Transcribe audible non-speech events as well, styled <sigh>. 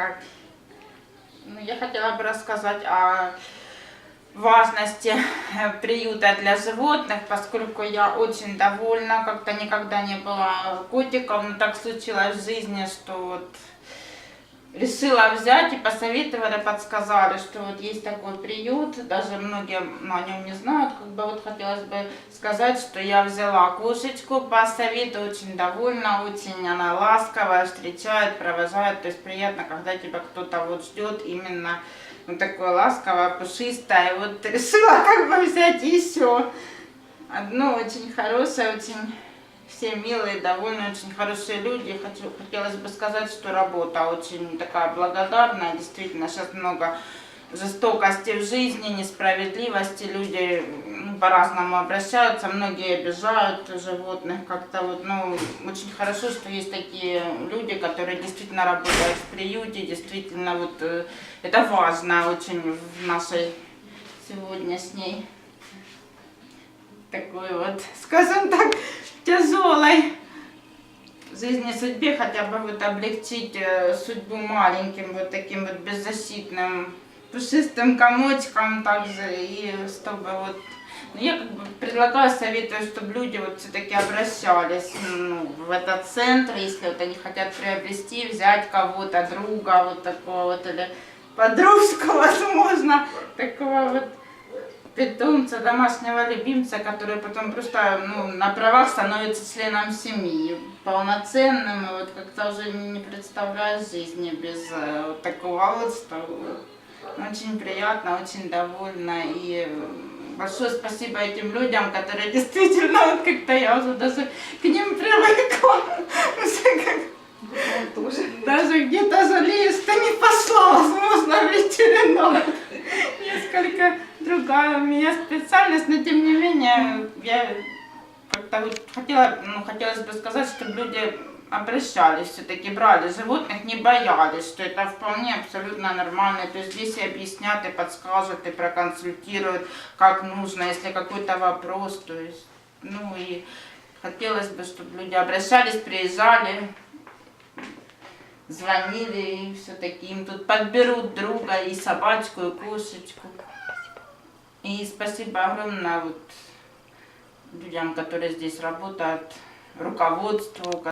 как. Ну, я хотела бы рассказать о важности э, приюта для животных, поскольку я очень довольна, как-то никогда не была котиком, но так случилось в жизни, что вот решила взять и посоветовали, подсказали, что вот есть такой приют, даже многие о нем не знают, как бы вот хотелось бы сказать, что я взяла кошечку по совету, очень довольна, очень она ласковая, встречает, провожает, то есть приятно, когда тебя кто-то вот ждет именно вот такое ласковое, пушистое, вот решила как бы взять еще одно очень хорошее, очень все милые, довольно очень хорошие люди. Хочу, хотелось бы сказать, что работа очень такая благодарная. Действительно, сейчас много жестокости в жизни, несправедливости. Люди по-разному обращаются, многие обижают животных как-то вот, ну, очень хорошо, что есть такие люди, которые действительно работают в приюте, действительно вот э, это важно очень в нашей сегодняшней такой вот, скажем так, тяжелой жизни судьбе хотя бы вот облегчить э, судьбу маленьким вот таким вот беззащитным пушистым комочком также и чтобы вот ну, я как бы предлагаю, советую, чтобы люди вот все-таки обращались ну, в этот центр, если вот они хотят приобрести, взять кого-то, друга вот такого вот, или подружку, <laughs> возможно, такого вот питомца, домашнего любимца, который потом просто ну, на правах становится членом семьи, полноценным, и вот как-то уже не представляешь жизни без э, вот такого что очень приятно, очень довольна и большое спасибо этим людям, которые <laughs> действительно, вот как-то я уже даже к ним привыкла. Уже как- Тоже. Даже где-то жалею, что не пошла, возможно, в ветеринар. Несколько другая у меня специальность, но тем не менее, я как-то вот хотела, ну, хотелось бы сказать, чтобы люди обращались, все-таки брали животных, не боялись, что это вполне абсолютно нормально. То есть здесь и объяснят, и подскажут, и проконсультируют, как нужно, если какой-то вопрос. То есть, ну и хотелось бы, чтобы люди обращались, приезжали, звонили, и все-таки им тут подберут друга, и собачку, и кошечку. И спасибо огромное вот людям, которые здесь работают, руководству,